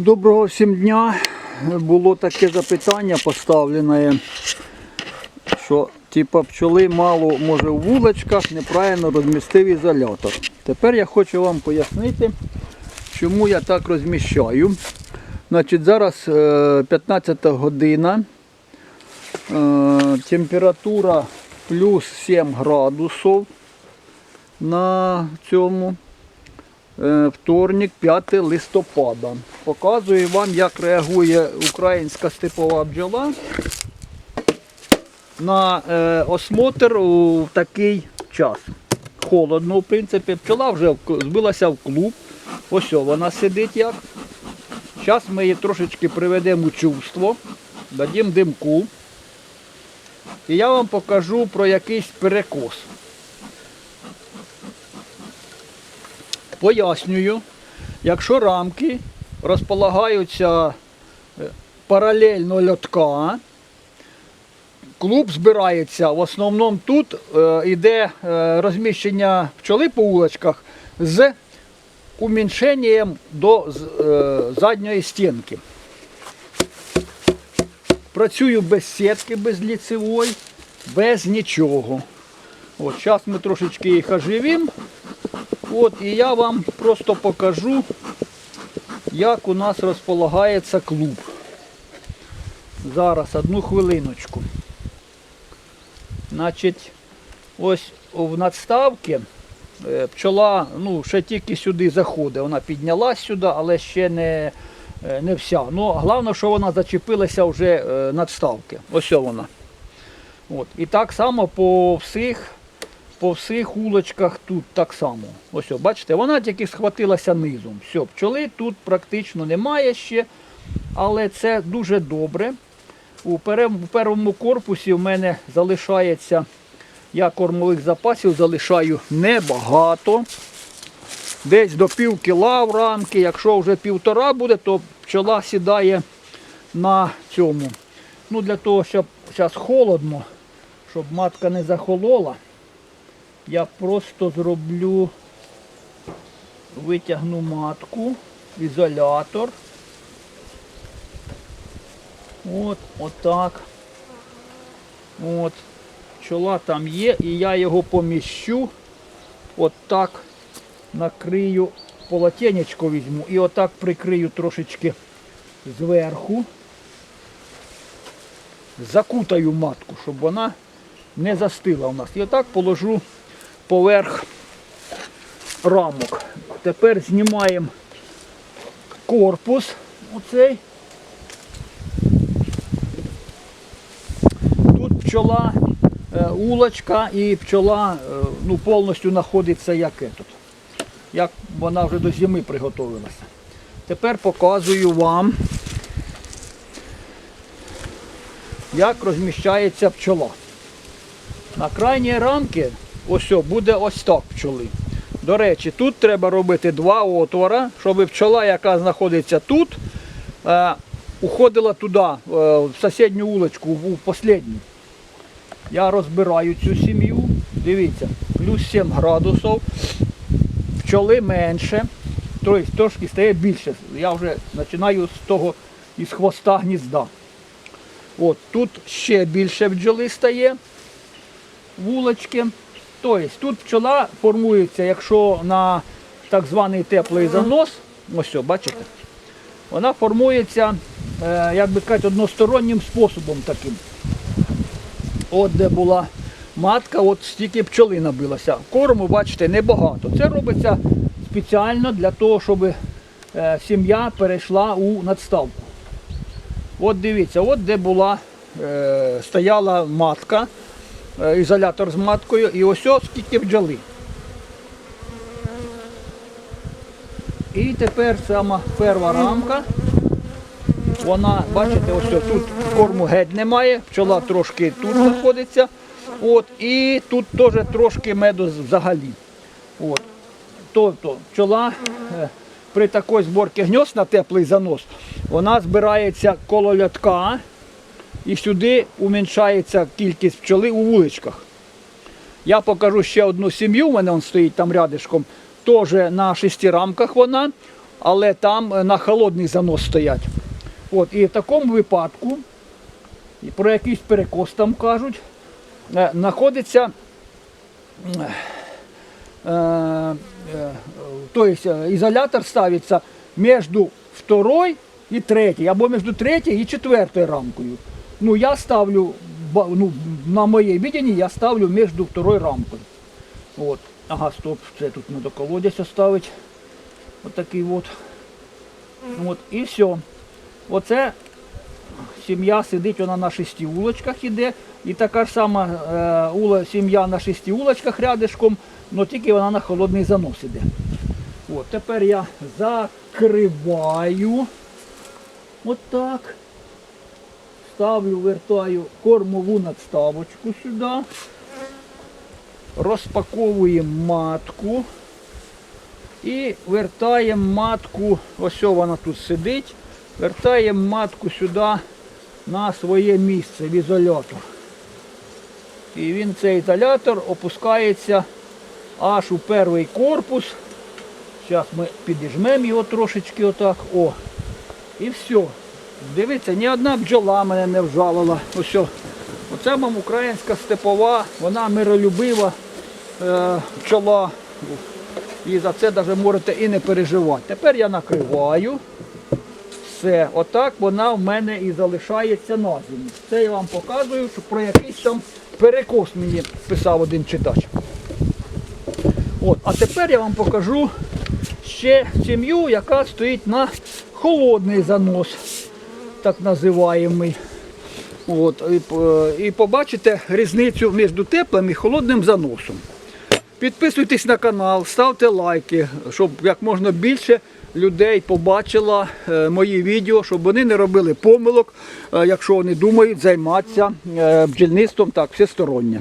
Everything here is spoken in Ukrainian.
Доброго всім дня. Було таке запитання поставлене, що типа пчоли мало може в вуличках, неправильно розмістив ізолятор. Тепер я хочу вам пояснити, чому я так розміщаю. Значить, зараз е, 15 година, е, температура плюс 7 градусів на цьому. Е, Вторник, 5 листопада. Показую вам, як реагує українська степова бджола на е, осмотр у такий час. Холодно, в принципі, пчола вже збилася в клуб. Ось вона сидить як. Зараз ми її трошечки приведемо у чувство, дадимо димку. І я вам покажу про якийсь перекос. Пояснюю, якщо рамки розполагаються е, паралельно льотка, клуб збирається, в основному тут е, йде е, розміщення пчоли по вуличках з уміншенням до е, задньої стінки. Працюю без сітки, без ліцевої, без нічого. От, зараз ми трошечки їх оживимо. От, і я вам просто покажу, як у нас розполагається клуб. Зараз одну хвилиночку. Значить, ось в надставці е, пчола ну, ще тільки сюди заходить. Вона піднялась сюди, але ще не, е, не вся. Ну, головне, що вона зачепилася вже е, надставки. Ось вона. От. І так само по всіх по всіх улочках тут так само. Ось, бачите, вона тільки схватилася низом. Все, пчоли тут практично немає ще, але це дуже добре. У першому корпусі в мене залишається, я кормових запасів залишаю небагато. Десь до пів кіла в рамки. Якщо вже півтора буде, то пчола сідає на цьому. Ну, Для того, щоб зараз холодно, щоб матка не захолола. Я просто зроблю, витягну матку, ізолятор. От, отак. От. Пчола там є, і я його поміщу. Отак накрию, полотенечко візьму і отак прикрию трошечки зверху. Закутаю матку, щоб вона не застила у нас. І отак положу поверх рамок. Тепер знімаємо корпус оцей. Тут пчола, е, улочка і пчола е, ну, повністю знаходиться як тут. Як вона вже до зими приготувалася. Тепер показую вам, як розміщається пчола. На крайній рамки ось буде ось так пчоли. До речі, тут треба робити два отвора, щоб пчола, яка знаходиться тут, е, уходила туди, е, в сусідню вуличку, в останню. Я розбираю цю сім'ю. Дивіться, плюс 7 градусів, пчоли менше, тобто трошки стає більше. Я вже починаю з того із хвоста гнізда. От тут ще більше бджоли стає вулочки. Тобто тут пчола формується, якщо на так званий теплий занос, ось о, бачите, вона формується, е, як би сказати, одностороннім способом таким. От де була матка, от стільки пчоли набилося. Корму, бачите, небагато. Це робиться спеціально для того, щоб е, сім'я перейшла у надставку. От дивіться, от де була, е, стояла матка, ізолятор з маткою, і ось скільки бджоли. І тепер сама перша рамка. Вона, бачите, ось ось тут корму геть немає, пчола трошки тут знаходиться. От, і тут теж трошки меду взагалі. От. Тобто пчола е, при такій зборці гнізд на теплий занос, вона збирається коло льотка і сюди уміншається кількість пчоли у вуличках. Я покажу ще одну сім'ю, у мене он стоїть там рядишком, теж на шести рамках вона. але там е, на холодний занос стоять. От, і в такому випадку, про якийсь перекос там кажуть, е, знаходиться е, то есть, е, ізолятор ставиться між второй і третій, або між третьою і четвертою рамкою. Ну, я ставлю, ну, на моє видінні я ставлю між второй рамкою. От. Ага, стоп, це тут треба колодязь оставити. Отакий от. От, і все. Оце сім'я сидить, вона на шести улочках іде. І така ж сама е, сім'я на шести улочках рядишком, але тільки вона на холодний занос іде. От, тепер я закриваю. Отак. Ставлю, вертаю кормову надставочку сюди. Розпаковуємо матку. І вертаємо матку, ось вона тут сидить, вертаємо матку сюди на своє місце в ізолятор. І він, цей ізолятор, опускається аж у перший корпус. Зараз ми підіжмемо його трошечки отак. О. І все. Дивіться, ні одна бджола мене не вжалила. Ось. Оце вам українська степова, вона миролюбива е, пчола. І за це навіть можете і не переживати. Тепер я накриваю. Все, отак вона в мене і залишається на зимі. Це я вам показую, що про якийсь там перекос мені писав один читач. От, а тепер я вам покажу ще сім'ю, яка стоїть на холодний занос, так називаємий. От, і, і побачите різницю між теплим і холодним заносом. Підписуйтесь на канал, ставте лайки, щоб як можна більше людей побачило е, мої відео, щоб вони не робили помилок, е, якщо вони думають займатися е, бджільництвом так всестороннє.